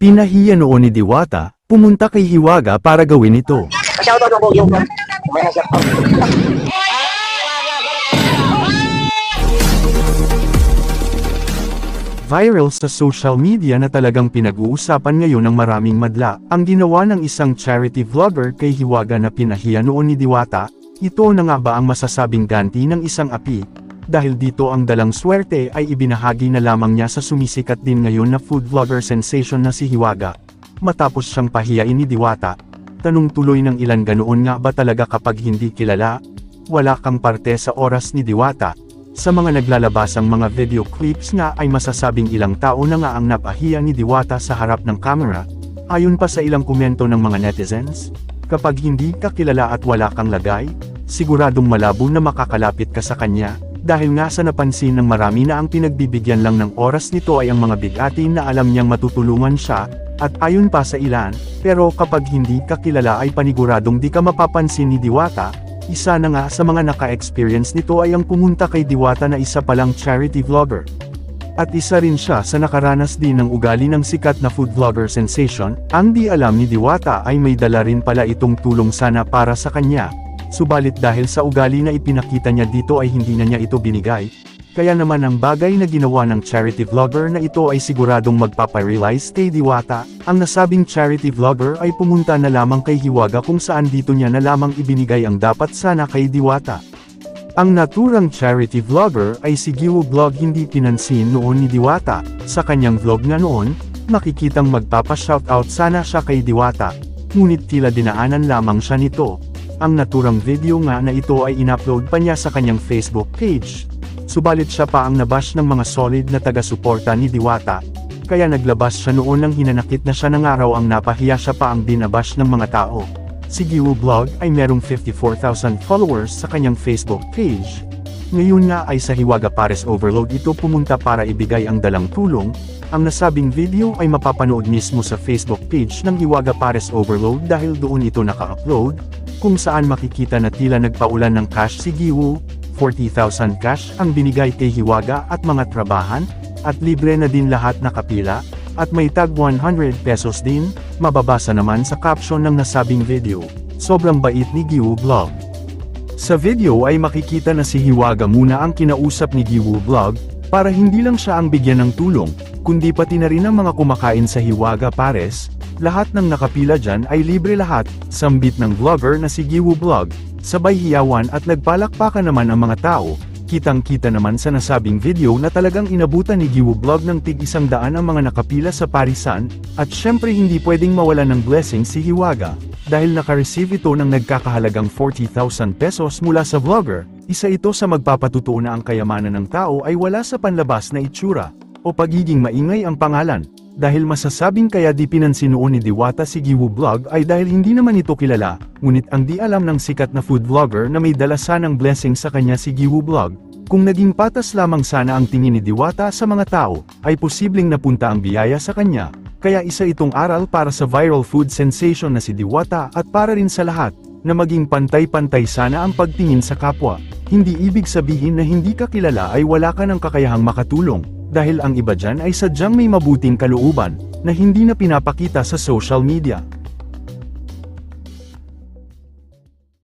Pinahiya noon ni Diwata, pumunta kay Hiwaga para gawin ito. Shoutout yung Viral sa social media na talagang pinag-uusapan ngayon ng maraming madla, ang ginawa ng isang charity vlogger kay Hiwaga na pinahiya noon ni Diwata, ito na nga ba ang masasabing ganti ng isang api? Dahil dito ang dalang swerte ay ibinahagi na lamang niya sa sumisikat din ngayon na food vlogger sensation na si Hiwaga. Matapos siyang pahiyain ni Diwata, tanong tuloy ng ilan ganoon nga ba talaga kapag hindi kilala? Wala kang parte sa oras ni Diwata, sa mga naglalabasang mga video clips nga ay masasabing ilang tao na nga ang napahiya ni Diwata sa harap ng camera, ayon pa sa ilang komento ng mga netizens. Kapag hindi ka kilala at wala kang lagay, siguradong malabo na makakalapit ka sa kanya, dahil nga sa napansin ng marami na ang pinagbibigyan lang ng oras nito ay ang mga bigatin na alam niyang matutulungan siya, at ayon pa sa ilan, pero kapag hindi ka kilala ay paniguradong di ka mapapansin ni Diwata, isa na nga sa mga naka-experience nito ay ang pumunta kay Diwata na isa palang charity vlogger. At isa rin siya sa nakaranas din ng ugali ng sikat na food vlogger sensation, ang di alam ni Diwata ay may dala rin pala itong tulong sana para sa kanya. Subalit dahil sa ugali na ipinakita niya dito ay hindi na niya ito binigay, kaya naman ang bagay na ginawa ng charity vlogger na ito ay siguradong magpaparealize kay Diwata, ang nasabing charity vlogger ay pumunta na lamang kay Hiwaga kung saan dito niya na lamang ibinigay ang dapat sana kay Diwata. Ang naturang charity vlogger ay si Giwo Vlog hindi pinansin noon ni Diwata, sa kanyang vlog nga noon, makikitang magpapa-shoutout sana siya kay Diwata, ngunit tila dinaanan lamang siya nito. Ang naturang video nga na ito ay inupload pa niya sa kanyang Facebook page. Subalit siya pa ang nabash ng mga solid na taga-suporta ni Diwata, kaya naglabas siya noon nang hinanakit na siya ng araw ang napahiya siya pa ang binabash ng mga tao. Si Giwo Vlog ay merong 54,000 followers sa kanyang Facebook page. Ngayon nga ay sa Hiwaga Pares Overload ito pumunta para ibigay ang dalang tulong, ang nasabing video ay mapapanood mismo sa Facebook page ng Hiwaga Pares Overload dahil doon ito naka-upload, kung saan makikita na tila nagpaulan ng cash si Giwo, 40,000 cash ang binigay kay Hiwaga at mga trabahan, at libre na din lahat na kapila, at may tag 100 pesos din, mababasa naman sa caption ng nasabing video. Sobrang bait ni Giwo Vlog. Sa video ay makikita na si Hiwaga muna ang kinausap ni Giwo Vlog, para hindi lang siya ang bigyan ng tulong, kundi pati na rin ang mga kumakain sa Hiwaga Pares, lahat ng nakapila dyan ay libre lahat, sambit ng vlogger na si Giwo Vlog, sabay hiyawan at nagpalakpakan naman ang mga tao, kitang-kita naman sa nasabing video na talagang inabutan ni Giwo Vlog ng tig isang daan ang mga nakapila sa parisan, at syempre hindi pwedeng mawala ng blessing si Hiwaga, dahil nakareceive ito ng nagkakahalagang 40,000 pesos mula sa vlogger, isa ito sa magpapatutuo na ang kayamanan ng tao ay wala sa panlabas na itsura, o pagiging maingay ang pangalan. Dahil masasabing kaya di pinansin noon ni Diwata si Giwo Vlog ay dahil hindi naman ito kilala, ngunit ang di alam ng sikat na food vlogger na may dala sanang blessing sa kanya si Giwo Vlog, kung naging patas lamang sana ang tingin ni Diwata sa mga tao, ay posibleng napunta ang biyaya sa kanya, kaya isa itong aral para sa viral food sensation na si Diwata at para rin sa lahat, na maging pantay-pantay sana ang pagtingin sa kapwa. Hindi ibig sabihin na hindi ka kilala ay wala ka ng kakayahang makatulong, dahil ang iba dyan ay sadyang may mabuting kalooban, na hindi na pinapakita sa social media.